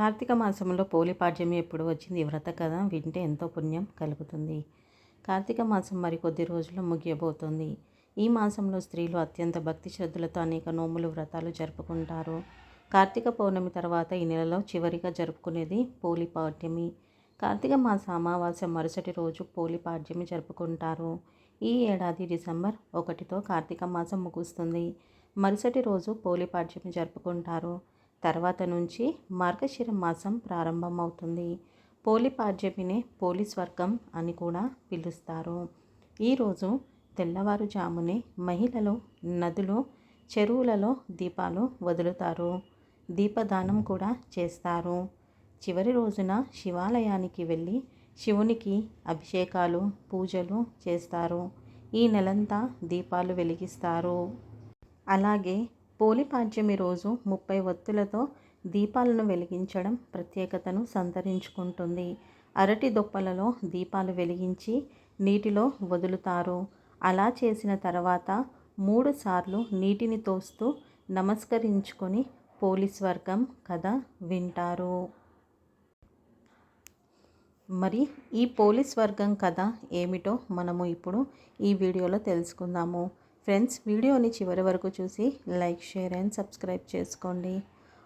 కార్తీక మాసంలో పోలిపాడ్యమి ఎప్పుడు వచ్చింది? ఈ వ్రత కథ వింటే ఎంతో పుణ్యం కలుగుతుంది. కార్తీక మాసం మరికొద్ది రోజుల్లో ముగియబోతోంది. ఈ మాసంలో స్త్రీలు అత్యంత భక్తి శ్రద్ధలతో అనేక నోములు వ్రతాలు జరుపుకుంటారు. కార్తీక పౌర్ణమి తర్వాత ఈ నెలలో చివరిగా జరుపుకునేది పోలిపాడ్యమి. కార్తీక మాస అమావాస్య మరుసటి రోజు పోలిపాడ్యమి జరుపుకుంటారు. ఈ ఏడాది డిసెంబర్ ఒకటితో కార్తీక మాసం ముగుస్తుంది. మరుసటి రోజు పోలిపాడ్యమి జరుపుకుంటారు. తర్వాత నుంచి మార్గశిర మాసం ప్రారంభమవుతుంది. పోలిపాడ్యమినే పోలీస్ వర్గం అని కూడా పిలుస్తారు. ఈరోజు తెల్లవారుజామునే మహిళలు నదులు చెరువులలో దీపాలు వదులుతారు. దీపదానం కూడా చేస్తారు. చివరి రోజున శివాలయానికి వెళ్ళి శివునికి అభిషేకాలు పూజలు చేస్తారు. ఈ నెలంతా దీపాలు వెలిగిస్తారు. అలాగే పోలిపాడ్యమి రోజు ముప్పై ఒత్తులతో దీపాలను వెలిగించడం ప్రత్యేకతను సంతరించుకుంటుంది. అరటి దొప్పలలో దీపాలు వెలిగించి నీటిలో వదులుతారు. అలా చేసిన తర్వాత మూడు సార్లు నీటిని తోస్తూ నమస్కరించుకొని పోలీస్ వర్గం కథ వింటారు. మరి ఈ పోలీస్ వర్గం కథ ఏమిటో మనము ఇప్పుడు ఈ వీడియోలో తెలుసుకుందాము. ఫ్రెండ్స్ వీడియోని చివరి వరకు చూసి లైక్ షేర్ అండ్ సబ్స్క్రైబ్ చేసుకోండి.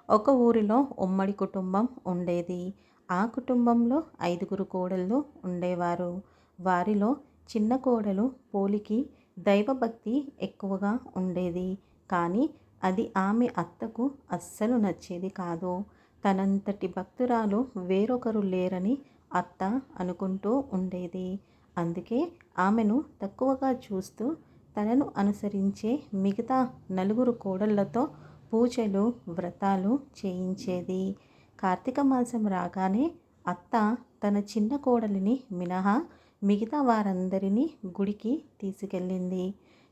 ఒక ఊరిలో ఉమ్మడి కుటుంబం ఉండేది. ఆ కుటుంబంలో ఐదుగురు కోడళ్ళు ఉండేవారు. వారిలో చిన్న కోడలు పోలికి దైవభక్తి ఎక్కువగా ఉండేది. కానీ అది ఆమె అత్తకు అస్సలు నచ్చేది కాదు. తనంతటి భక్తురాలు వేరొకరు లేరని అత్త అనుకుంటూ ఉండేది. అందుకే ఆమెను తక్కువగా చూస్తూ తనను అనుసరించే మిగతా నలుగురు కోడళ్ళతో పూజలు వ్రతాలు చేయించేది. కార్తీక మాసం రాగానే అత్త తన చిన్న కోడలిని మినహా మిగతా వారందరినీ గుడికి తీసుకెళ్ళింది.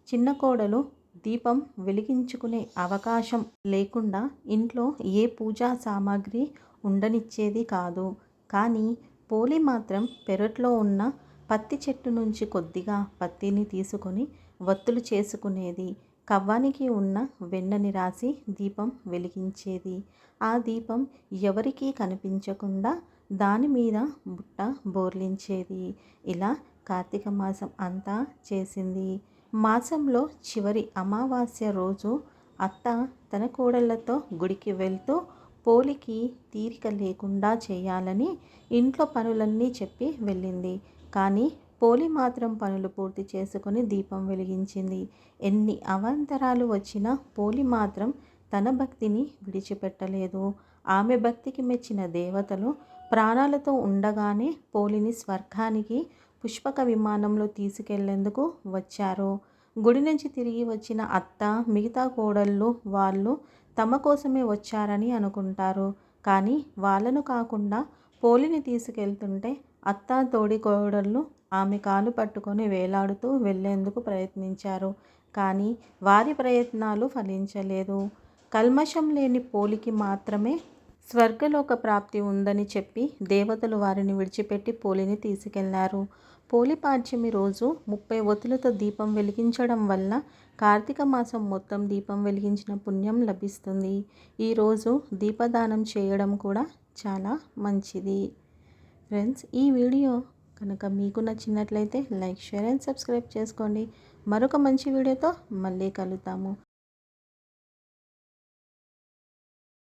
చిన్న కోడలు దీపం వెలిగించుకునే అవకాశం లేకుండా ఇంట్లో ఏ పూజా సామాగ్రి ఉండనిచ్చేది కాదు. కానీ పోలి మాత్రం పెరట్లో ఉన్న పత్తి చెట్టు నుంచి కొద్దిగా పత్తిని తీసుకొని వత్తులు చేసుకునేది. కవ్వానికి ఉన్న వెన్నని రాసి దీపం వెలిగించేది. ఆ దీపం ఎవరికీ కనిపించకుండా దాని మీద బుట్ట బోర్లించేది. ఇలా కార్తీక మాసం అంతా చేసింది. మాసంలో చివరి అమావాస్య రోజు అత్త తన కోడళ్ళతో గుడికి వెళ్తూ పోలికి తీరిక లేకుండా చేయాలని ఇంట్లో పనులన్నీ చెప్పి వెళ్ళింది. కానీ పోలి మాత్రం పనులు పూర్తి చేసుకుని దీపం వెలిగించింది. ఎన్ని అవాంతరాలు వచ్చినా పోలి మాత్రం తన భక్తిని విడిచిపెట్టలేదు. ఆమె భక్తికి మెచ్చిన దేవతలు ప్రాణాలతో ఉండగానే పోలిని స్వర్గానికి పుష్పక విమానంలో తీసుకెళ్ళేందుకు వచ్చారు. గుడి నుంచి తిరిగి వచ్చిన అత్త మిగతా కోడళ్ళు వాళ్ళు తమ కోసమే వచ్చారని అనుకుంటారు. కానీ వాళ్ళను కాకుండా పోలిని తీసుకెళ్తుంటే అత్త తోడి కోడళ్ళు ఆమె కాలు పట్టుకొని వేలాడుతూ వెళ్ళేందుకు ప్రయత్నించారు. కానీ వారి ప్రయత్నాలు ఫలించలేదు. కల్మషం లేని పోలికి మాత్రమే స్వర్గలోక ప్రాప్తి ఉందని చెప్పి దేవతలు వారిని విడిచిపెట్టి పోలిని తీసుకెళ్ళారు. పోలిపాడ్యమి రోజు ముప్పై ఒత్తులతో దీపం వెలిగించడం వల్ల కార్తీక మాసం మొత్తం దీపం వెలిగించిన పుణ్యం లభిస్తుంది. ఈరోజు దీపదానం చేయడం కూడా చాలా మంచిది. ఫ్రెండ్స్ ఈ వీడియో కనుక మీకు నచ్చినట్లయితే లైక్ షేర్ అండ్ సబ్స్క్రైబ్ చేసుకోండి. మరొక మంచి వీడియోతో మళ్ళీ కలుద్దాము.